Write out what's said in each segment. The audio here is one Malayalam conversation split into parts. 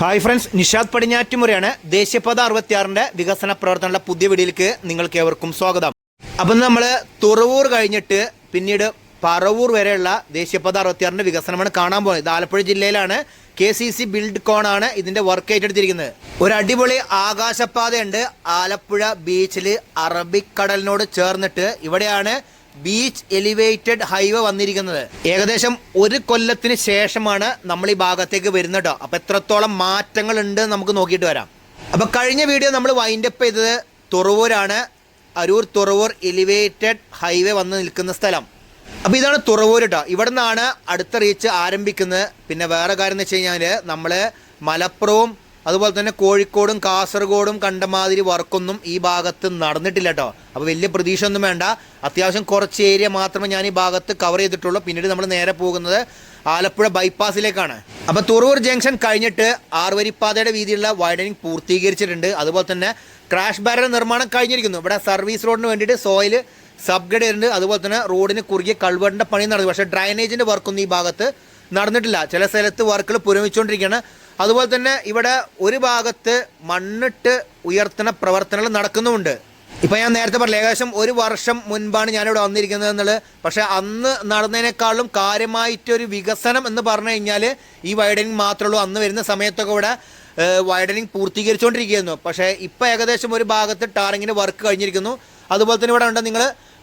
ഹായ് ഫ്രണ്ട്സ് നിഷാദ് പടിഞ്ഞാറ്റുമുറയാണ് ദേശീയപാത അറുപത്തിയാറിന്റെ വികസന പ്രവർത്തനങ്ങളുടെ പുതിയ വീഡിയോയിലേക്ക് നിങ്ങൾക്ക് ഏവർക്കും സ്വാഗതം. അപ്പം നമ്മൾ തുറവൂർ കഴിഞ്ഞിട്ട് പിന്നീട് പറവൂർ വരെയുള്ള ദേശീയപാത അറുപത്തിയാറിന്റെ വികസനമാണ് കാണാൻ പോകുന്നത്. ആലപ്പുഴ ജില്ലയിലാണ്. കെ സി സി ബിൽഡ് കോണാണ് ഇതിന്റെ വർക്ക് ഏറ്റെടുത്തിരിക്കുന്നത്. ഒരു അടിപൊളി ആകാശപാതയുണ്ട്. ആലപ്പുഴ ബീച്ചിൽ അറബിക്കടലിനോട് ചേർന്നിട്ട് ഇവിടെയാണ് ബീച്ച് എലിവേറ്റഡ് ഹൈവേ വന്നിരിക്കുന്നത്. ഏകദേശം ഒരു കൊല്ലത്തിന് ശേഷമാണ് നമ്മൾ ഈ ഭാഗത്തേക്ക് വരുന്നത് കേട്ടോ അപ്പൊ എത്രത്തോളം മാറ്റങ്ങൾ ഉണ്ട് നമുക്ക് നോക്കിയിട്ട് വരാം. അപ്പൊ കഴിഞ്ഞ വീഡിയോ നമ്മൾ വൈൻഡപ്പ് ചെയ്തത് തുറവൂരാണ്. അരൂർ തുറവൂർ എലിവേറ്റഡ് ഹൈവേ വന്ന് നിൽക്കുന്ന സ്ഥലം. അപ്പൊ ഇതാണ് തുറവൂർ കേട്ടോ ഇവിടെ നിന്നാണ് അടുത്ത റീച്ച് ആരംഭിക്കുന്നത്. പിന്നെ വേറെ കാര്യം എന്ന് വെച്ച് കഴിഞ്ഞാൽ നമ്മൾ മലപ്പുറവും അതുപോലെ തന്നെ കോഴിക്കോടും കാസർഗോഡും കണ്ടമാതിരി വർക്കൊന്നും ഈ ഭാഗത്ത് നടന്നിട്ടില്ല കേട്ടോ അപ്പോൾ വലിയ പ്രതീക്ഷ ഒന്നും വേണ്ട. അത്യാവശ്യം കുറച്ച് ഏരിയ മാത്രമേ ഞാൻ ഈ ഭാഗത്ത് കവർ ചെയ്തിട്ടുള്ളൂ. പിന്നീട് നമ്മൾ നേരെ പോകുന്നത് ആലപ്പുഴ ബൈപ്പാസിലേക്കാണ് അപ്പോൾ തുറവൂർ ജംഗ്ഷൻ കഴിഞ്ഞിട്ട് ആറുവരിപ്പാതയുടെ വീതിയുള്ള വൈഡനിങ് പൂർത്തീകരിച്ചിട്ടുണ്ട്. അതുപോലെ തന്നെ ക്രാഷ് ബാരൽ നിർമ്മാണം കഴിഞ്ഞിരിക്കുന്നു. ഇവിടെ സർവീസ് റോഡിന് വേണ്ടിയിട്ട് സോയിൽ സബ്ഗ്രേഡ് ചെയ്തിട്ടുണ്ട്. അതുപോലെ തന്നെ റോഡിന് കുറുകിയ കൾവറിന്റെ പണി നടന്നു. പക്ഷേ ഡ്രൈനേജിന്റെ വർക്കൊന്നും ഈ ഭാഗത്ത് നടന്നിട്ടില്ല. ചില സ്ഥലത്ത് വർക്കുകൾ പുരോഗമിച്ചുകൊണ്ടിരിക്കുകയാണ്. അതുപോലെ തന്നെ ഇവിടെ ഒരു ഭാഗത്ത് മണ്ണിട്ട് ഉയർത്തുന്ന പ്രവർത്തനങ്ങൾ നടക്കുന്നുമുണ്ട്. ഇപ്പൊ ഞാൻ നേരത്തെ പറഞ്ഞില്ല ഏകദേശം ഒരു വർഷം മുൻപാണ് ഞാനിവിടെ വന്നിരിക്കുന്നത് എന്നുള്ളത്. പക്ഷെ അന്ന് നടന്നതിനേക്കാളും കാര്യമായിട്ടൊരു വികസനം എന്ന് പറഞ്ഞു കഴിഞ്ഞാൽ ഈ വൈഡനിങ് മാത്രമേ ഉള്ളൂ. അന്ന് വരുന്ന സമയത്തൊക്കെ ഇവിടെ വൈഡനിങ് പൂർത്തീകരിച്ചുകൊണ്ടിരിക്കുകയായിരുന്നു. പക്ഷേ ഇപ്പം ഏകദേശം ഒരു ഭാഗത്ത് ടാറിങ്ങിന്റെ വർക്ക് കഴിഞ്ഞിരിക്കുന്നു. അതുപോലെ തന്നെ ഇവിടെ ഉണ്ട് നിങ്ങൾ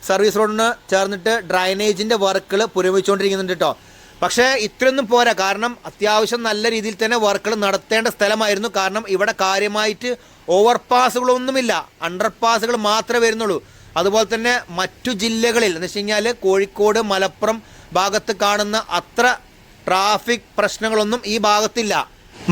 സർവീസ് റോഡിന് ചേർന്നിട്ട് ഡ്രൈനേജിന്റെ വർക്കുകൾ പുരോഗമിച്ചുകൊണ്ടിരിക്കുന്നുണ്ട് കേട്ടോ. പക്ഷേ ഇത്രയൊന്നും പോരാ. കാരണം അത്യാവശ്യം നല്ല രീതിയിൽ തന്നെ വർക്കുകൾ നടത്തേണ്ട സ്ഥലമായിരുന്നു. കാരണം ഇവിടെ കാര്യമായിട്ട് ഓവർ പാസുകളൊന്നുമില്ല അണ്ടർ പാസുകൾ മാത്രമേ വരുന്നുള്ളൂ. അതുപോലെ തന്നെ മറ്റു ജില്ലകളിൽ എന്ന് വെച്ച് കഴിഞ്ഞാൽ കോഴിക്കോട് മലപ്പുറം ഭാഗത്ത് കാണുന്ന അത്ര ട്രാഫിക് പ്രശ്നങ്ങളൊന്നും ഈ ഭാഗത്തില്ല.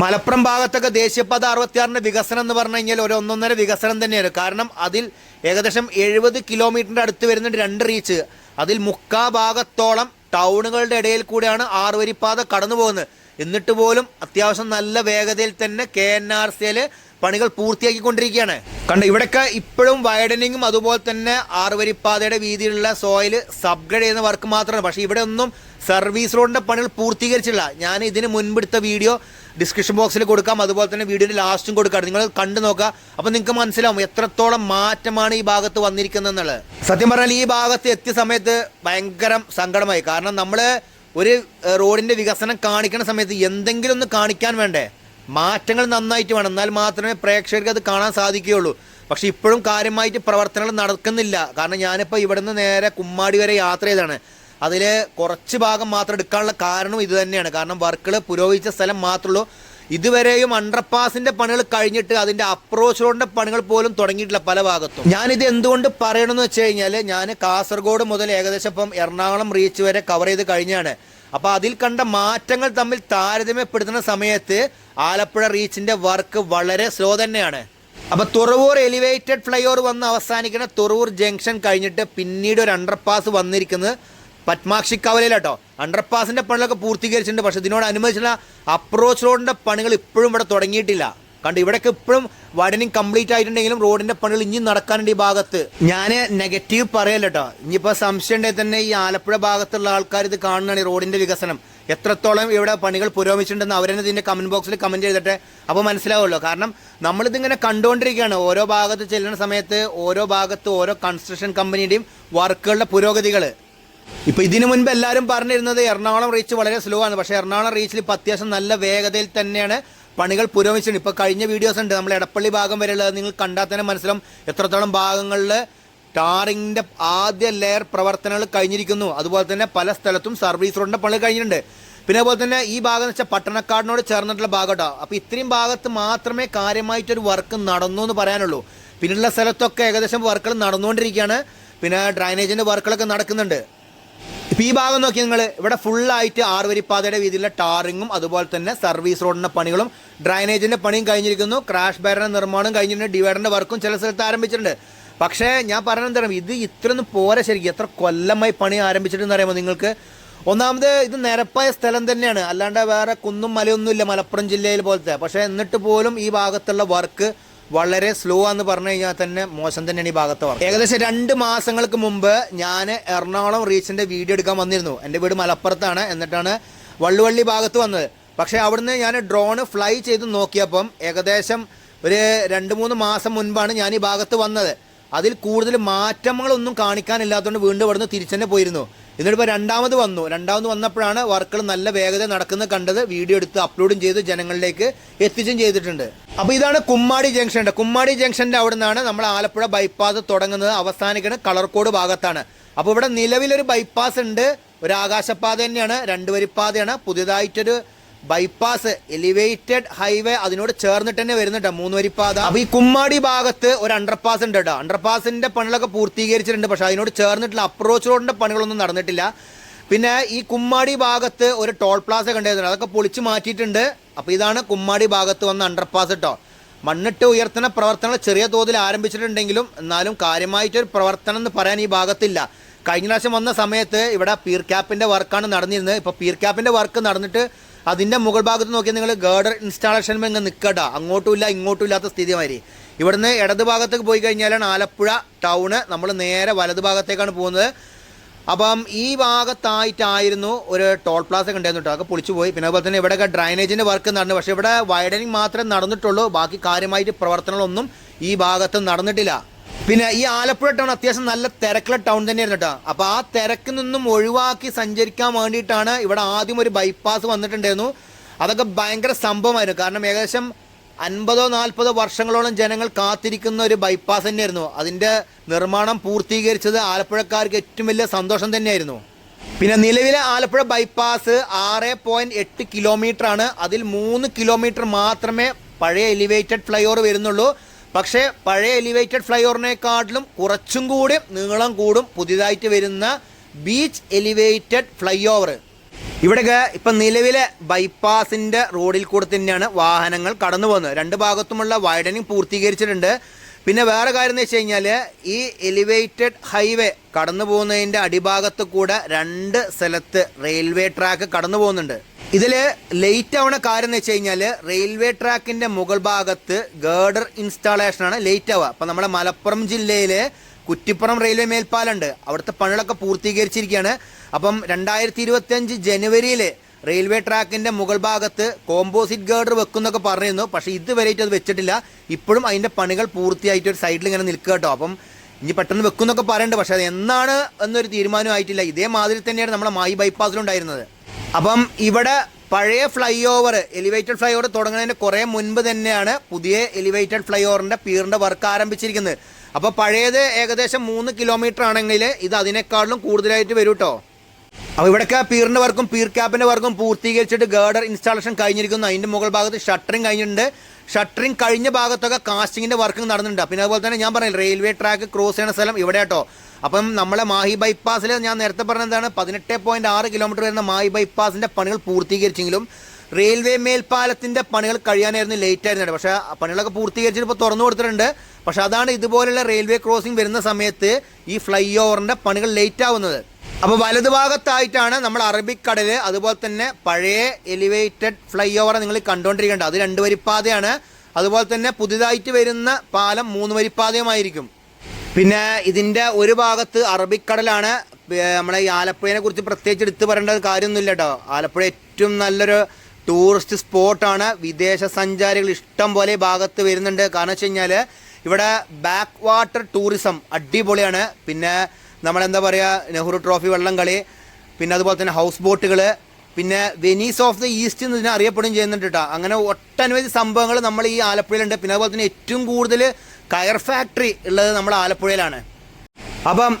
മലപ്പുറം ഭാഗത്തൊക്കെ ദേശീയപാത അറുപത്തിയാറിന്റെ വികസനം എന്ന് പറഞ്ഞു കഴിഞ്ഞാൽ ഒരു ഒന്നൊന്നര വികസനം തന്നെയാണ്. കാരണം അതിൽ ഏകദേശം എഴുപത് കിലോമീറ്ററിന്റെ അടുത്ത് വരുന്നുണ്ട് രണ്ട് റീച്ച് അതിൽ മുക്കാ ഭാഗത്തോളം ടൗണുകളുടെ ഇടയിൽ കൂടെയാണ് ആറുവരിപ്പാത കടന്നു പോകുന്നത് എന്നിട്ട് പോലും അത്യാവശ്യം നല്ല വേഗതയിൽ തന്നെ കെ എൻ ആർ സിയിൽ പണികൾ പൂർത്തിയാക്കിക്കൊണ്ടിരിക്കുകയാണ്. കണ്ട ഇവിടെയൊക്കെ ഇപ്പോഴും വൈഡനിങ്ങും അതുപോലെ തന്നെ ആറുവരിപ്പാതയുടെ വീതിയിലുള്ള സോയിൽ സബ്ഗ്രേഡ് ചെയ്യുന്ന വർക്ക് മാത്രമാണ്. പക്ഷേ ഇവിടെ ഒന്നും സർവീസ് റോഡിന്റെ പണികൾ പൂർത്തീകരിച്ചില്ല ഞാൻ ഇതിന് മുൻപെടുത്ത വീഡിയോ ഡിസ്ക്രിപ്ഷൻ ബോക്സിൽ കൊടുക്കാം. അതുപോലെ തന്നെ വീഡിയോയുടെ ലാസ്റ്റും കൊടുക്കാം. നിങ്ങൾ കണ്ടു നോക്കുക. അപ്പോൾ നിങ്ങൾക്ക് മനസ്സിലാവും എത്രത്തോളം മാറ്റമാണ് ഈ ഭാഗത്ത് വന്നിരിക്കുന്നത് എന്നുള്ളത് സത്യം പറഞ്ഞാൽ ഈ ഭാഗത്ത് എത്തിയ സമയത്ത് ഭയങ്കര സങ്കടമായി. കാരണം നമ്മൾ ഒരു റോഡിന്റെ വികസനം കാണിക്കുന്ന സമയത്ത് എന്തെങ്കിലും ഒന്ന് കാണിക്കാൻ വേണ്ടേ? മാറ്റങ്ങൾ നന്നായിട്ട് വേണം. എന്നാൽ മാത്രമേ പ്രേക്ഷകർക്ക് അത് കാണാൻ സാധിക്കുകയുള്ളൂ. പക്ഷേ ഇപ്പോഴും കാര്യമായിട്ട് പ്രവർത്തനങ്ങൾ നടക്കുന്നില്ല. കാരണം ഞാനിപ്പോൾ ഇവിടുന്ന് നേരെ കുമ്മാടി വരെ യാത്ര ചെയ്താണ് അതിൽ കുറച്ച് ഭാഗം മാത്രം എടുക്കാനുള്ള കാരണം ഇത് തന്നെയാണ്. കാരണം വർക്കുകൾ പുരോഗമിച്ച സ്ഥലം മാത്രമേ ഉള്ളൂ. ഇതുവരെയും അണ്ടർപാസിന്റെ പണികൾ കഴിഞ്ഞിട്ട് അതിന്റെ അപ്രോച്ച് റോഡിന്റെ പണികൾ പോലും തുടങ്ങിയിട്ടില്ല പല ഭാഗത്തും. ഞാനിത് എന്തുകൊണ്ട് പറയണമെന്ന് വെച്ച് കഴിഞ്ഞാൽ ഞാൻ കാസർഗോഡ് മുതൽ ഏകദേശം ഇപ്പം എറണാകുളം റീച്ച് വരെ കവർ ചെയ്ത് കഴിഞ്ഞാണ്. അപ്പൊ അതിൽ കണ്ട മാറ്റങ്ങൾ തമ്മിൽ താരതമ്യപ്പെടുത്തുന്ന സമയത്ത് ആലപ്പുഴ റീച്ചിന്റെ വർക്ക് വളരെ സ്ലോ തന്നെയാണ്. അപ്പൊ തുറവൂർ എലിവേറ്റഡ് ഫ്ലൈ ഓവർ വന്ന് അവസാനിക്കുന്ന തുറവൂർ ജംഗ്ഷൻ കഴിഞ്ഞിട്ട് പിന്നീട് ഒരു അണ്ടർപാസ് വന്നിരിക്കുന്നത് പത്മാക്ഷി കവലയിലാട്ടോ അണ്ടർപാസിന്റെ പണികളൊക്കെ പൂർത്തീകരിച്ചിട്ടുണ്ട്. പക്ഷെ ഇതിനോടനുബന്ധിച്ചുള്ള അപ്രോച്ച് റോഡിന്റെ പണികൾ ഇപ്പോഴും ഇവിടെ തുടങ്ങിയിട്ടില്ല. കണ്ട് ഇവിടെയൊക്കെ ഇപ്പോഴും വടനിങ് കംപ്ലീറ്റ് ആയിട്ടുണ്ടെങ്കിലും റോഡിന്റെ പണികൾ ഇനിയും നടക്കാനുണ്ട് ഈ ഭാഗത്ത്. ഞാൻ നെഗറ്റീവ് പറയല്ല കേട്ടോ ഇനിയിപ്പോൾ സംശയം ഉണ്ടെങ്കിൽ തന്നെ ഈ ആലപ്പുഴ ഭാഗത്തുള്ള ആൾക്കാർ ഇത് കാണുന്നതാണ് ഈ റോഡിന്റെ വികസനം. എത്രത്തോളം ഇവിടെ പണികൾ പുരോഗമിച്ചിട്ടുണ്ടെന്ന് അവരെന്നെ ഇതിന്റെ കമന്റ് ബോക്സിൽ കമന്റ് ചെയ്തിട്ട് അപ്പോൾ മനസ്സിലാവുമല്ലോ. കാരണം നമ്മളിതിങ്ങനെ കണ്ടുകൊണ്ടിരിക്കുകയാണ്. ഓരോ ഭാഗത്ത് ചെല്ലുന്ന സമയത്ത് ഓരോ ഭാഗത്ത് ഓരോ കൺസ്ട്രക്ഷൻ കമ്പനിയുടെയും വർക്കുകളുടെ പുരോഗതികൾ ഇപ്പൊ ഇതിനു മുൻപ് എല്ലാവരും പറഞ്ഞിരുന്നത് എറണാകുളം റീച്ച് വളരെ സ്ലോ ആണ്. പക്ഷേ എറണാകുളം റീച്ചിൽ ഇപ്പൊ അത്യാവശ്യം നല്ല വേഗതയിൽ തന്നെയാണ് പണികൾ പുരോഗമിച്ചിട്ടുണ്ട്. ഇപ്പൊ കഴിഞ്ഞ വീഡിയോസ് ഉണ്ട്. നമ്മൾ എടപ്പള്ളി ഭാഗം വരെയുള്ളത് നിങ്ങൾ കണ്ടാൽ തന്നെ മനസ്സിലാവും എത്രത്തോളം ഭാഗങ്ങളിൽ ടാറിങ്ങിന്റെ ആദ്യ ലെയർ പ്രവർത്തനങ്ങൾ കഴിഞ്ഞിരിക്കുന്നു. അതുപോലെ തന്നെ പല സ്ഥലത്തും സർവീസ് റോഡിന്റെ പണി കഴിഞ്ഞിട്ടുണ്ട്. പിന്നെ അതുപോലെ തന്നെ ഈ ഭാഗം എന്ന് വെച്ചാൽ പട്ടണക്കാടിനോട് ചേർന്നിട്ടുള്ള ഭാഗം കേട്ടോ അപ്പോൾ ഇത്രയും ഭാഗത്ത് മാത്രമേ കാര്യമായിട്ടൊരു വർക്ക് നടന്നു എന്ന് പറയാനുള്ളൂ. പിന്നെയുള്ള സ്ഥലത്തൊക്കെ ഏകദേശം വർക്കുകൾ നടന്നുകൊണ്ടിരിക്കുകയാണ്. പിന്നെ ഡ്രൈനേജിന്റെ വർക്കുകളൊക്കെ നടക്കുന്നുണ്ട്. ഇപ്പൊ ഈ ഭാഗം നോക്കി നിങ്ങൾ. ഇവിടെ ഫുള്ളായിട്ട് ആറുവരിപ്പാതയുടെ വീതിയിലുള്ള ടാറിങ്ങും അതുപോലെ തന്നെ സർവീസ് റോഡിന്റെ പണികളും ഡ്രൈനേജിന്റെ പണിയും കഴിഞ്ഞിരിക്കുന്നു. ക്രാഷ് ബാരന്റെ നിർമ്മാണം കഴിഞ്ഞിട്ടുണ്ട്. ഡിവൈഡറിന്റെ വർക്കും ചില സ്ഥലത്ത് ആരംഭിച്ചിട്ടുണ്ട്. പക്ഷേ ഞാൻ പറഞ്ഞെന്താണ് ഇത് ഇത്രയൊന്നും പോരാ ശരിക്കും. എത്ര കൊല്ലമായി പണി ആരംഭിച്ചിട്ടെന്ന് അറിയാമോ നിങ്ങൾക്ക്? ഒന്നാമത് ഇത് നിരപ്പായ സ്ഥലം തന്നെയാണ്. അല്ലാണ്ട് വേറെ കുന്നും മലയൊന്നുമില്ല മലപ്പുറം ജില്ലയിൽ പോലത്തെ. പക്ഷേ എന്നിട്ട് പോലും ഈ ഭാഗത്തുള്ള വർക്ക് വളരെ സ്ലോ ആന്ന് പറഞ്ഞു കഴിഞ്ഞാൽ തന്നെ മോശം തന്നെയാണ് ഈ ഭാഗത്ത് പറഞ്ഞത് ഏകദേശം രണ്ട് മാസങ്ങൾക്ക് മുമ്പ് ഞാൻ എറണാകുളം റീച്ചിന്റെ വീഡിയോ എടുക്കാൻ വന്നിരുന്നു. എന്റെ വീട് മലപ്പുറത്താണ്. എന്നിട്ടാണ് വള്ളുവള്ളി ഭാഗത്ത് വന്നത്. പക്ഷേ അവിടുന്ന് ഞാൻ ഡ്രോണ് ഫ്ലൈ ചെയ്ത് നോക്കിയപ്പം ഏകദേശം ഒരു രണ്ട് മൂന്ന് മാസം മുൻപാണ് ഞാൻ ഈ ഭാഗത്ത് വന്നത്. അതിൽ കൂടുതൽ മാറ്റങ്ങളൊന്നും കാണിക്കാനില്ലാത്തതുകൊണ്ട് വീണ്ടും അവിടുന്ന് തിരിച്ചു തന്നെ പോയിരുന്നു. എന്നിട്ടിപ്പോൾ രണ്ടാമത് വന്നു. രണ്ടാമത് വന്നപ്പോഴാണ് വർക്കുകൾ നല്ല വേഗത നടക്കുന്നത് കണ്ടത്. വീഡിയോ എടുത്ത് അപ്ലോഡും ചെയ്ത് ജനങ്ങളിലേക്ക് എത്തിച്ചും ചെയ്തിട്ടുണ്ട്. അപ്പോൾ ഇതാണ് കുമ്മാടി ജംഗ്ഷൻ കുമ്മാടി ജംഗ്ഷന്റെ അവിടെ നിന്നാണ് നമ്മൾ ആലപ്പുഴ ബൈപ്പാസ് തുടങ്ങുന്നത്. അവസാനിക്കുന്നത് കളർക്കോട് ഭാഗത്താണ്. അപ്പോൾ ഇവിടെ നിലവിലൊരു ബൈപ്പാസ് ഉണ്ട്. ഒരു ആകാശപാത തന്നെയാണ്. രണ്ട് വരിപ്പാതയാണ്. പുതിയതായിട്ടൊരു ബൈപ്പാസ് എലിവേറ്റഡ് ഹൈവേ അതിനോട് ചേർന്നിട്ട് തന്നെ വരുന്നുണ്ട്. മൂന്ന് വരിപ്പാത അപ്പൊ ഈ കുമ്മാടി ഭാഗത്ത് ഒരു അണ്ടർപാസ് ഉണ്ട് കേട്ടോ അണ്ടർപാസിന്റെ പണികളൊക്കെ പൂർത്തീകരിച്ചിട്ടുണ്ട്. പക്ഷെ അതിനോട് ചേർന്നിട്ടുള്ള അപ്രോച്ച് റോഡിന്റെ പണികളൊന്നും നടന്നിട്ടില്ല. പിന്നെ ഈ കുമ്മാടി ഭാഗത്ത് ഒരു ടോൾ പ്ലാസ കണ്ടായിരുന്നു അതൊക്കെ പൊളിച്ചു മാറ്റിയിട്ടുണ്ട്. അപ്പൊ ഇതാണ് കുമ്മാടി ഭാഗത്ത് വന്ന അണ്ടർപാസ് കേട്ടോ മണ്ണിട്ട് ഉയർത്തുന്ന പ്രവർത്തനങ്ങൾ ചെറിയ തോതിൽ ആരംഭിച്ചിട്ടുണ്ടെങ്കിലും എന്നാലും കാര്യമായിട്ടൊരു പ്രവർത്തനം എന്ന് പറയാൻ ഈ ഭാഗത്തില്ല. കഴിഞ്ഞ പ്രാവശ്യം വന്ന സമയത്ത് ഇവിടെ പീർ ക്യാപ്പിന്റെ വർക്കാണ് നടന്നിരുന്നത്. ഇപ്പോൾ പീർ ക്യാപ്പിന്റെ വർക്ക് നടന്നിട്ട് അതിന്റെ മുകൾ ഭാഗത്ത് നോക്കിയാൽ നിങ്ങൾ ഗേർഡർ ഇൻസ്റ്റാളേഷൻ ഇങ്ങനെ നിൽക്കട്ട അങ്ങോട്ടും ഇല്ല ഇങ്ങോട്ടും ഇല്ലാത്ത സ്ഥിതി മാതിരി ഇവിടുന്ന് ഇടത് ഭാഗത്തേക്ക് പോയി കഴിഞ്ഞാലാണ് ആലപ്പുഴ ടൗണ് നമ്മൾ നേരെ വലത് ഭാഗത്തേക്കാണ് പോകുന്നത്. അപ്പം ഈ ഭാഗത്തായിട്ടായിരുന്നു ഒരു ടോൾ പ്ലാസ ഉണ്ടായിരുന്നു അതൊക്കെ പൊളിച്ചു പോയി. പിന്നെ അതുപോലെ തന്നെ ഇവിടെയൊക്കെ ഡ്രൈനേജിന്റെ വർക്ക് നടന്നു. പക്ഷേ ഇവിടെ വൈഡനിങ് മാത്രമേ നടന്നിട്ടുള്ളൂ. ബാക്കി കാര്യമായിട്ട് പ്രവർത്തനങ്ങളൊന്നും ഈ ഭാഗത്ത് നടന്നിട്ടില്ല. പിന്നെ ഈ ആലപ്പുഴ ടൗൺ അത്യാവശ്യം നല്ല തിരക്കുള്ള ടൗൺ തന്നെയായിരുന്നു കേട്ടോ അപ്പോൾ ആ തിരക്കിൽ നിന്നും ഒഴിവാക്കി സഞ്ചരിക്കാൻ വേണ്ടിയിട്ടാണ് ഇവിടെ ആദ്യം ഒരു ബൈപ്പാസ് വന്നിട്ടുണ്ടായിരുന്നു. അതൊക്കെ ഭയങ്കര സംഭവമായിരുന്നു. കാരണം ഏകദേശം അൻപതോ നാൽപ്പതോ വർഷങ്ങളോളം ജനങ്ങൾ കാത്തിരിക്കുന്ന ഒരു ബൈപ്പാസ് തന്നെയായിരുന്നു. അതിന്റെ നിർമ്മാണം പൂർത്തീകരിച്ചത് ആലപ്പുഴക്കാർക്ക് ഏറ്റവും വലിയ സന്തോഷം തന്നെയായിരുന്നു. പിന്നെ നിലവിലെ ആലപ്പുഴ ബൈപ്പാസ് ആറ് പോയിന്റ് എട്ട് കിലോമീറ്റർ ആണ്. അതിൽ മൂന്ന് കിലോമീറ്റർ മാത്രമേ പഴയ എലിവേറ്റഡ് ഫ്ലൈ ഓവർ വരുന്നുള്ളൂ. പക്ഷേ പഴയ എലിവേറ്റഡ് ഫ്ലൈ ഓവറിനെക്കാട്ടിലും കുറച്ചും കൂടി നീളം കൂടും പുതിയതായിട്ട് വരുന്ന ബീച്ച് എലിവേറ്റഡ് ഫ്ലൈ ഓവർ ഇവിടെയൊക്കെ ഇപ്പം നിലവിലെ ബൈപ്പാസിന്റെ റോഡിൽ കൂടെ തന്നെയാണ് വാഹനങ്ങൾ കടന്നു പോകുന്നത്. രണ്ട് ഭാഗത്തുമുള്ള വൈഡനിങ് പൂർത്തീകരിച്ചിട്ടുണ്ട്. പിന്നെ വേറെ കാര്യം എന്ന് വെച്ച് കഴിഞ്ഞാൽ ഈ എലിവേറ്റഡ് ഹൈവേ കടന്നു പോകുന്നതിന്റെ അടിഭാഗത്ത് കൂടെ രണ്ട് സ്ഥലത്ത് റെയിൽവേ ട്രാക്ക് കടന്നു പോകുന്നുണ്ട്. ഇതിൽ ലേറ്റ് ആവണ കാര്യം എന്ന് വെച്ച് കഴിഞ്ഞാൽ റെയിൽവേ ട്രാക്കിന്റെ മുകൾ ഭാഗത്ത് ഗേർഡർ ഇൻസ്റ്റാളേഷനാണ് ലേറ്റ് ആവുക. അപ്പം നമ്മുടെ മലപ്പുറം ജില്ലയിൽ കുറ്റിപ്പുറം റെയിൽവേ മേൽപ്പാലുണ്ട് അവിടുത്തെ പണികളൊക്കെ പൂർത്തീകരിച്ചിരിക്കുകയാണ്. അപ്പം രണ്ടായിരത്തി ഇരുപത്തിയഞ്ച് ജനുവരിയിൽ റെയിൽവേ ട്രാക്കിന്റെ മുകൾ ഭാഗത്ത് കോമ്പോസിറ്റ് ഗേർഡർ വെക്കുന്നൊക്കെ പറഞ്ഞിരുന്നു. പക്ഷേ ഇതുവരെയായിട്ട് അത് വെച്ചിട്ടില്ല. ഇപ്പോഴും അതിന്റെ പണികൾ പൂർത്തിയായിട്ട് ഒരു സൈഡിൽ ഇങ്ങനെ നിൽക്കുക കേട്ടോ. അപ്പം ഇനി പെട്ടെന്ന് വെക്കുന്നൊക്കെ പറയുന്നുണ്ട് പക്ഷേ അത് എന്നാണ് എന്നൊരു തീരുമാനമായിട്ടില്ല ഇതേ ഇതേമാതിരി തന്നെയാണ് നമ്മുടെ മായി ബൈപ്പാസിലുണ്ടായിരുന്നത് അപ്പം ഇവിടെ പഴയ flyover elevated flyover തുടങ്ങുന്നതിന് കുറേ മുൻപ് തന്നെയാണ് പുതിയ എലിവേറ്റഡ് ഫ്ലൈ ഓവറിന്റെ പീറിന്റെ വർക്ക് ആരംഭിച്ചിരിക്കുന്നത്. അപ്പോൾ പഴയത് ഏകദേശം മൂന്ന് കിലോമീറ്റർ ആണെങ്കിൽ ഇത് അതിനേക്കാളും കൂടുതലായിട്ട് വരും കേട്ടോ അപ്പോൾ ഇവിടെയൊക്കെ പീറിന്റെ വർക്കും പീർ ക്യാപ്പിന്റെ വർക്കും പൂർത്തീകരിച്ചിട്ട് ഗേർഡർ ഇൻസ്റ്റാളേഷൻ കഴിഞ്ഞിരിക്കുന്നു. അതിന്റെ മുകൾ ഭാഗത്ത് ഷട്ടറിങ് കഴിഞ്ഞിട്ടുണ്ട്. ഷട്ടറിങ് കഴിഞ്ഞ ഭാഗത്തൊക്കെ കാസ്റ്റിങ്ങിന്റെ വർക്കും നടന്നിട്ടുണ്ട്. പിന്നെ അതുപോലെ തന്നെ ഞാൻ പറഞ്ഞില്ല റെയിൽവേ ട്രാക്ക് ക്രോസ് ചെയ്യുന്ന സ്ഥലം ഇവിടെ കേട്ടോ അപ്പം നമ്മളെ മാഹി ബൈപ്പാസിൽ ഞാൻ നേരത്തെ പറഞ്ഞ എന്താണ്? പതിനെട്ട് പോയിന്റ് ആറ് കിലോമീറ്റർ വരുന്ന മാഹി ബൈപ്പാസിന്റെ പണികൾ പൂർത്തീകരിച്ചെങ്കിലും റെയിൽവേ മേൽപ്പാലത്തിന്റെ പണികൾ കഴിയാനായിരുന്നു ലേറ്റ് ആയിരുന്നു പക്ഷേ പണികളൊക്കെ പൂർത്തീകരിച്ചിട്ട് ഇപ്പോൾ തുറന്നു കൊടുത്തിട്ടുണ്ട്. പക്ഷെ അതാണ് ഇതുപോലുള്ള റെയിൽവേ ക്രോസിംഗ് വരുന്ന സമയത്ത് ഈ ഫ്ലൈ ഓവറിന്റെ പണികൾ ലേറ്റ് ആവുന്നത്. അപ്പോൾ വലതുഭാഗത്തായിട്ടാണ് നമ്മൾ അറബിക്കടൽ അതുപോലെ തന്നെ പഴയ എലിവേറ്റഡ് ഫ്ലൈ ഓവർ നിങ്ങൾ കണ്ടുകൊണ്ടിരിക്കേണ്ടത് അത് രണ്ട് വരിപ്പാതയാണ്. അതുപോലെ തന്നെ പുതിയതായിട്ട് വരുന്ന പാലം മൂന്ന് വരിപ്പാതയുമായിരിക്കും. പിന്നെ ഇതിന്റെ ഒരു ഭാഗത്ത് അറബിക്കടലാണ് നമ്മളെ ഈ ആലപ്പുഴയെ കുറിച്ച് പ്രത്യേകിച്ച് എടുത്തു പറയേണ്ട കാര്യമൊന്നുമില്ല കേട്ടോ. ആലപ്പുഴ ഏറ്റവും നല്ലൊരു ടൂറിസ്റ്റ് സ്പോട്ടാണ്. വിദേശ സഞ്ചാരികൾ ഇഷ്ടം പോലെ ഭാഗത്ത് വരുന്നുണ്ട്. കാരണം വെച്ച് കഴിഞ്ഞാൽ ഇവിടെ ബാക്ക് വാട്ടർ ടൂറിസം അടിപൊളിയാണ്. പിന്നെ നമ്മളെന്താ പറയുക നെഹ്റു ട്രോഫി വള്ളം കളി പിന്നെ അതുപോലെ തന്നെ ഹൗസ് ബോട്ടുകൾ പിന്നെ വെനീസ് ഓഫ് ദി ഈസ്റ്റ് എന്ന് ഇതിനെ അറിയപ്പെടുകയും ചെയ്യുന്നുണ്ട് കേട്ടോ. അങ്ങനെ ഒട്ടനവധി സംഭവങ്ങൾ നമ്മൾ ഈ ആലപ്പുഴയിലുണ്ട്. പിന്നെ അതുപോലെ തന്നെ ഏറ്റവും കൂടുതൽ കയർ ഫാക്ടറി ഉള്ളത് നമ്മൾ ആലപ്പുഴയിലാണ്. അപ്പം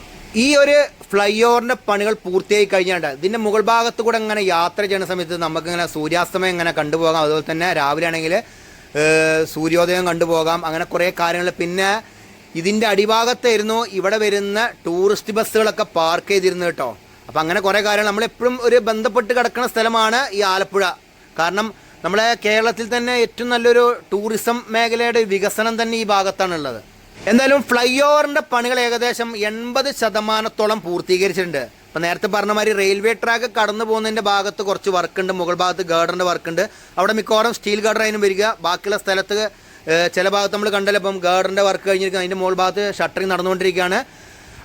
ഈ ഒരു ഫ്ലൈ ഓവറിന്റെ പണികൾ പൂർത്തിയായി കഴിഞ്ഞാണ്ട് ഇതിന്റെ മുകൾ ഭാഗത്ത് കൂടെ ഇങ്ങനെ യാത്ര ചെയ്യുന്ന സമയത്ത് നമുക്കിങ്ങനെ സൂര്യാസ്തമയം ഇങ്ങനെ കണ്ടുപോകാം. അതുപോലെ തന്നെ രാവിലെ ആണെങ്കിൽ സൂര്യോദയം കണ്ടുപോകാം. അങ്ങനെ കുറേ കാര്യങ്ങൾ. പിന്നെ ഇതിന്റെ അടിഭാഗത്തായിരുന്നു ഇവിടെ വരുന്ന ടൂറിസ്റ്റ് ബസ്സുകളൊക്കെ പാർക്ക് ചെയ്തിരുന്നു കേട്ടോ. അപ്പം അങ്ങനെ കുറേ കാര്യങ്ങൾ. നമ്മളെപ്പോഴും ഒരു ബന്ധപ്പെട്ട് കിടക്കുന്ന സ്ഥലമാണ് ഈ ആലപ്പുഴ. കാരണം നമ്മളെ കേരളത്തിൽ തന്നെ ഏറ്റവും നല്ലൊരു ടൂറിസം മേഖലയുടെ വികസനം തന്നെ ഈ ഭാഗത്താണുള്ളത്. എന്തായാലും ഫ്ലൈ ഓവറിന്റെ പണികൾ ഏകദേശം എൺപത് ശതമാനത്തോളം പൂർത്തീകരിച്ചിട്ടുണ്ട്. ഇപ്പം നേരത്തെ പറഞ്ഞ മാതിരി റെയിൽവേ ട്രാക്ക് കടന്നു പോകുന്നതിന്റെ ഭാഗത്ത് കുറച്ച് വർക്ക് ഉണ്ട് മുകൾ ഭാഗത്ത് വർക്ക് ഉണ്ട് അവിടെ മിക്കവാറും സ്റ്റീൽ ഗാർഡർ അതിനും വരിക. ബാക്കിയുള്ള സ്ഥലത്ത് ചില ഭാഗത്ത് നമ്മൾ കണ്ടല്ലോ. ഇപ്പം ഗാർഡറിന്റെ വർക്ക് കഴിഞ്ഞിരിക്കുന്നത് അതിന്റെ മുകൾ ഭാഗത്ത് ഷട്ടറിങ് നടന്നുകൊണ്ടിരിക്കുകയാണ്.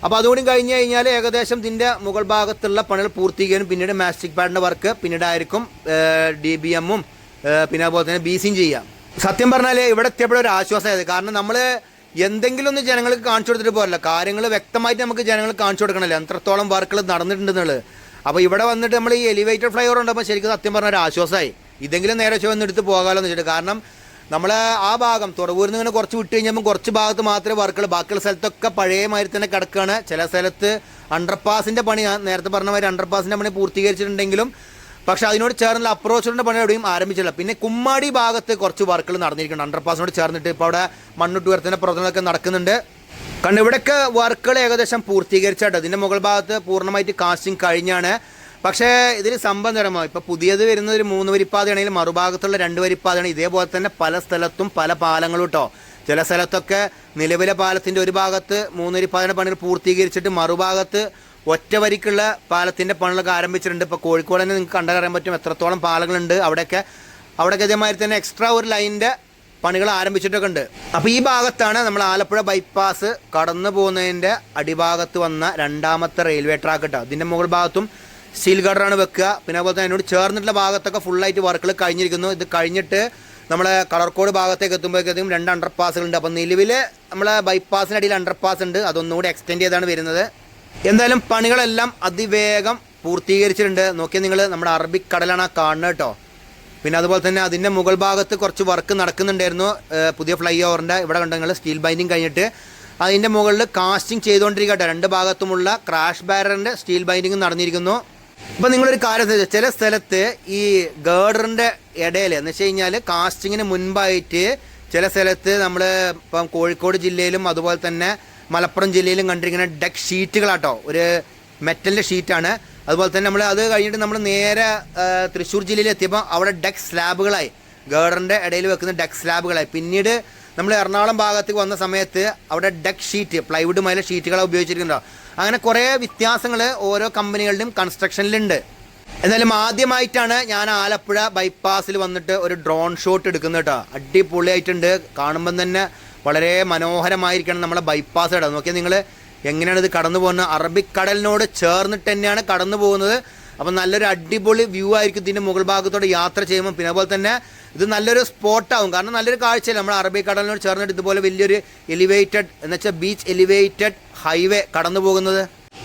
അപ്പോൾ അതുകൂടി കഴിഞ്ഞ് കഴിഞ്ഞാൽ ഏകദേശം ഇതിന്റെ മുകൾ ഭാഗത്തുള്ള പണികൾ പൂർത്തീകരിക്കും. പിന്നീട് മാസ്റ്റിക് പാഡിന്റെ വർക്ക് പിന്നീട് ആയിരിക്കും ഡി ബി എമ്മും പിന്നെ അതുപോലെ തന്നെ ബീസിയും ചെയ്യാം. സത്യം പറഞ്ഞാൽ ഇവിടെ എത്തിയപ്പോഴും ഒരു ആശ്വാസമായത് കാരണം നമ്മൾ എന്തെങ്കിലും ഒന്ന് ജനങ്ങൾക്ക് കാണിച്ചു കൊടുത്തിട്ട് പോരല്ല. കാര്യങ്ങൾ വ്യക്തമായിട്ട് നമുക്ക് ജനങ്ങൾക്ക് കാണിച്ചു കൊടുക്കണമല്ലോ. എത്രത്തോളം വർക്കുകൾ നടന്നിട്ടുണ്ടെന്നുള്ളത് അപ്പോൾ ഇവിടെ വന്നിട്ട് നമ്മൾ ഈ എലിവേറ്റഡ് ഫ്ലൈ ഓവർ ഉണ്ടപ്പോൾ ശരിക്കും സത്യം പറഞ്ഞ ഒരു ആശ്വാസമായി. ഇതെങ്കിലും നേരെ ചുവന്ന് എടുത്ത് പോകാമല്ലോ എന്ന് വെച്ചിട്ട്. കാരണം നമ്മൾ ആ ഭാഗം തുറവൂരിൽ നിന്ന് കുറച്ച് വിട്ട് കഴിഞ്ഞപ്പോൾ കുറച്ച് ഭാഗത്ത് മാത്രമേ വർക്കുകൾ ബാക്കിയുള്ള സ്ഥലത്തൊക്കെ പഴയ മാതിരി തന്നെ കിടക്കുകയാണ് ചില സ്ഥലത്ത് അണ്ടർപാസിന്റെ പണി നേരത്തെ പറഞ്ഞ മാതിരി അണ്ടർപാസിന്റെ പണി പൂർത്തീകരിച്ചിട്ടുണ്ടെങ്കിലും പക്ഷെ അതിനോട് ചേർന്നുള്ള അപ്രോച്ചുകളുടെ പണി എവിടെയും ആരംഭിച്ചില്ല. പിന്നെ കുമ്മാടി ഭാഗത്ത് കുറച്ച് വർക്കുകൾ നടന്നിരിക്കുന്നുണ്ട്. അണ്ടർപാസിനോട് ചേർന്നിട്ട് ഇപ്പോൾ അവിടെ മണ്ണിട്ട് ഉയർത്തുന്ന പ്രവർത്തനങ്ങളൊക്കെ നടക്കുന്നുണ്ട്. കാരണം ഇവിടെയൊക്കെ വർക്കുകൾ ഏകദേശം പൂർത്തീകരിച്ചാട്ടോ ഇതിന്റെ മുകൾ ഭാഗത്ത് പൂർണമായിട്ട് കാസ്റ്റിംഗ് കഴിഞ്ഞാണ്. പക്ഷേ ഇതിൽ സംബന്ധമോ ഇപ്പോൾ പുതിയത് വരുന്ന ഒരു മൂന്ന് വരിപ്പാതയാണെങ്കിൽ മറുഭാഗത്തുള്ള രണ്ട് വരിപ്പാതയാണ് ഇതേപോലെ തന്നെ പല സ്ഥലത്തും പല പാലങ്ങളും കേട്ടോ ചില സ്ഥലത്തൊക്കെ നിലവിലെ പാലത്തിന്റെ ഒരു ഭാഗത്ത് മൂന്ന് വരിപ്പാതയുടെ പണികൾ പൂർത്തീകരിച്ചിട്ട് മറുഭാഗത്ത് ഒറ്റ വരിക്കുള്ള പാലത്തിന്റെ പണികളൊക്കെ ആരംഭിച്ചിട്ടുണ്ട്. ഇപ്പോൾ കോഴിക്കോട് തന്നെ നിങ്ങൾക്ക് കണ്ടറിയാൻ പറ്റും എത്രത്തോളം പാലങ്ങളുണ്ട്. അവിടെയൊക്കെ അവിടെയൊക്കെ ഇതേമാതിരി തന്നെ എക്സ്ട്രാ ഒരു ലൈനിന്റെ പണികൾ ആരംഭിച്ചിട്ടൊക്കെ ഉണ്ട്. അപ്പോൾ ഈ ഭാഗത്താണ് നമ്മൾ ആലപ്പുഴ ബൈപ്പാസ് കടന്നു പോകുന്നതിന്റെ അടിഭാഗത്ത് വന്ന രണ്ടാമത്തെ റെയിൽവേ ട്രാക്ക് കേട്ടോ ഇതിന്റെ മുകൾ ഭാഗത്തും സ്റ്റീൽ ഗഡറാണ് വെക്കുക. പിന്നെ അതുപോലെ തന്നെ അതിനോട് ചേർന്നിട്ടുള്ള ഭാഗത്തൊക്കെ ഫുള്ളായിട്ട് വർക്കുകൾ കഴിഞ്ഞിരിക്കുന്നു. ഇത് കഴിഞ്ഞിട്ട് നമ്മളെ കളർക്കോട് ഭാഗത്തേക്ക് എത്തുമ്പോഴേക്കും രണ്ട് അണ്ടർ പാസുകളുണ്ട് അപ്പോൾ നിലവിൽ നമ്മളെ ബൈപ്പാസിനടിയിൽ അണ്ടർ പാസ് ഉണ്ട്. അതൊന്നുകൂടി എക്സ്റ്റെൻഡ് ചെയ്താണ് വരുന്നത്. എന്തായാലും പണികളെല്ലാം അതിവേഗം പൂർത്തീകരിച്ചിട്ടുണ്ട്. നോക്കിയാൽ നിങ്ങൾ നമ്മുടെ അറബിക്കടലാണ് ആ കാണുന്നത് കേട്ടോ. പിന്നെ അതുപോലെ തന്നെ അതിന്റെ മുകൾ ഭാഗത്ത് കുറച്ച് വർക്ക് നടക്കുന്നുണ്ടായിരുന്നു. പുതിയ ഫ്ലൈ ഓവറിന്റെ ഇവിടെ കണ്ട നിങ്ങൾ സ്റ്റീൽ ബൈൻഡിങ് കഴിഞ്ഞിട്ട്. അതിന്റെ മുകളിൽ കാസ്റ്റിംഗ് ചെയ്തുകൊണ്ടിരിക്കട്ടെ രണ്ട് ഭാഗത്തുമുള്ള ക്രാഷ് ബാരറിന്റെ സ്റ്റീൽ ബൈൻഡിങ് നടന്നിരിക്കുന്നു. ഇപ്പം നിങ്ങളൊരു കാര്യം ചില സ്ഥലത്ത് ഈ ഗേഡറിന്റെ ഇടയിൽ എന്ന് വെച്ച് കഴിഞ്ഞാൽ കാസ്റ്റിങ്ങിന് മുൻപായിട്ട് ചില സ്ഥലത്ത് നമ്മൾ ഇപ്പം കോഴിക്കോട് ജില്ലയിലും അതുപോലെ തന്നെ മലപ്പുറം ജില്ലയിലും കണ്ടിരിക്കുന്ന ഡെക്ക് ഷീറ്റുകളാട്ടോ ഒരു മെറ്റലിന്റെ ഷീറ്റാണ് അതുപോലെ തന്നെ നമ്മൾ അത് കഴിഞ്ഞിട്ട് നമ്മൾ നേരെ തൃശ്ശൂർ ജില്ലയിൽ എത്തിയപ്പോൾ അവിടെ ഡെക്ക് സ്ലാബുകളായി ഗേഡറിന്റെ ഇടയിൽ വെക്കുന്ന ഡെക്ക് സ്ലാബുകളായി പിന്നീട് നമ്മൾ എറണാകുളം ഭാഗത്തേക്ക് വന്ന സമയത്ത് അവിടെ ഡെക്ക് ഷീറ്റ് പ്ലൈവുഡ് മൈല ഷീറ്റുകളാണ് ഉപയോഗിച്ചിരിക്കുന്നുണ്ടോ അങ്ങനെ കുറേ വ്യത്യാസങ്ങൾ ഓരോ കമ്പനികളിലും കൺസ്ട്രക്ഷനിലുണ്ട് എന്നാലും ആദ്യമായിട്ടാണ് ഞാൻ ആലപ്പുഴ ബൈപ്പാസിൽ വന്നിട്ട് ഒരു ഡ്രോൺ ഷോട്ട് എടുക്കുന്നത് കേട്ടോ. അടിപൊളിയായിട്ടുണ്ട്. കാണുമ്പം തന്നെ വളരെ മനോഹരമായിരിക്കണം നമ്മളെ ബൈപ്പാസ് ഇടാം നോക്കിയാൽ നിങ്ങൾ എങ്ങനെയാണ് ഇത് കടന്നു പോകുന്നത്? അറബിക്കടലിനോട് ചേർന്നിട്ട് തന്നെയാണ് കടന്നു പോകുന്നത്. അപ്പം നല്ലൊരു അടിപൊളി വ്യൂ ആയിരിക്കും ഇതിന്റെ മുകൾ ഭാഗത്തോടെ യാത്ര ചെയ്യുമ്പോൾ. പിന്നെ അതുപോലെ തന്നെ ഇത് നല്ലൊരു സ്പോട്ടാവും കാരണം നല്ലൊരു കാഴ്ചയില്ല. നമ്മൾ അറബിക്കടലിനോട് ചേർന്നിട്ട് ഇതുപോലെ വലിയൊരു എലിവേറ്റഡ് എന്ന് വെച്ചാൽ ബീച്ച് എലിവേറ്റഡ് ഹൈവേ കടന്നു പോകുന്നത്.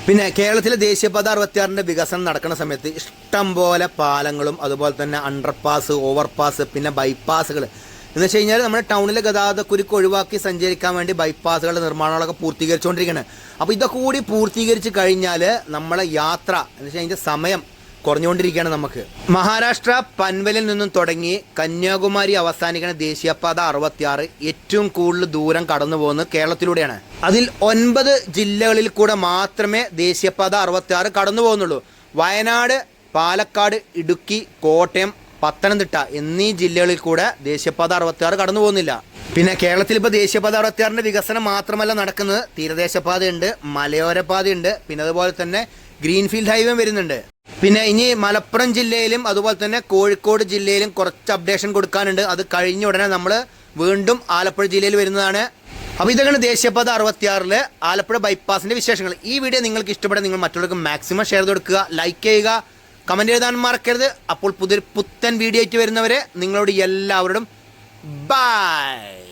പിന്നെ കേരളത്തിലെ ദേശീയപാത അറുപത്തിയാറിന്റെ വികസനം നടക്കുന്ന സമയത്ത് ഇഷ്ടം പോലെ പാലങ്ങളും അതുപോലെ തന്നെ അണ്ടർപാസ് ഓവർപാസ് പിന്നെ ബൈപ്പാസുകൾ എന്ന് വെച്ച് കഴിഞ്ഞാൽ നമ്മുടെ ടൗണിലെ ഗതാഗത കുരുക്ക് ഒഴിവാക്കി സഞ്ചരിക്കാൻ വേണ്ടി ബൈപ്പാസുകളുടെ നിർമ്മാണങ്ങളൊക്കെ പൂർത്തീകരിച്ചുകൊണ്ടിരിക്കുകയാണ് അപ്പോൾ ഇതൊക്കെ കൂടി പൂർത്തീകരിച്ച് കഴിഞ്ഞാൽ നമ്മളെ യാത്ര എന്ന് അതിന്റെ സമയം കുറഞ്ഞുകൊണ്ടിരിക്കുകയാണ് നമുക്ക്. മഹാരാഷ്ട്ര പൻവലിൽ നിന്നും തുടങ്ങി കന്യാകുമാരി അവസാനിക്കുന്ന ദേശീയപാത അറുപത്തിയാറ് ഏറ്റവും കൂടുതൽ ദൂരം കടന്നു പോകുന്നത് കേരളത്തിലൂടെയാണ്. അതിൽ ഒൻപത് ജില്ലകളിൽ കൂടെ മാത്രമേ ദേശീയപാത അറുപത്തിയാറ് കടന്നു പോകുന്നുള്ളൂ. വയനാട് പാലക്കാട് ഇടുക്കി കോട്ടയം പത്തനംതിട്ട എന്നീ ജില്ലകളിൽ കൂടെ ദേശീയപാത അറുപത്തിയാറ് കടന്നു പോകുന്നില്ല. പിന്നെ കേരളത്തിൽ ഇപ്പോൾ ദേശീയപാത അറുപത്തിയാറിന്റെ വികസനം മാത്രമല്ല നടക്കുന്നത്. തീരദേശപാതയുണ്ട് മലയോരപാതയുണ്ട് പിന്നെ അതുപോലെ തന്നെ ഗ്രീൻഫീൽഡ് ഹൈവേ വരുന്നുണ്ട്. പിന്നെ ഇനി മലപ്പുറം ജില്ലയിലും അതുപോലെ തന്നെ കോഴിക്കോട് ജില്ലയിലും കുറച്ച് അപ്ഡേഷൻ കൊടുക്കാനുണ്ട്. അത് കഴിഞ്ഞ ഉടനെ നമ്മൾ വീണ്ടും ആലപ്പുഴ ജില്ലയിൽ വരുന്നതാണ്. അപ്പോൾ ഇതൊക്കെയാണ് ദേശീയപാത അറുപത്തിയാറിൽ ആലപ്പുഴ ബൈപ്പാസിന്റെ വിശേഷങ്ങൾ. ഈ വീഡിയോ നിങ്ങൾക്ക് ഇഷ്ടപ്പെടാൻ നിങ്ങൾ മറ്റുള്ളവർക്ക് മാക്സിമം ഷെയർ കൊടുക്കുക. ലൈക്ക് ചെയ്യുക. കമന്റ് എഴുതാൻ മറക്കരുത്. അപ്പോൾ പുതിയ പുത്തൻ വീഡിയോയ്ക്ക് വരുന്നവരെ നിങ്ങളോട് എല്ലാവരോടും ബൈ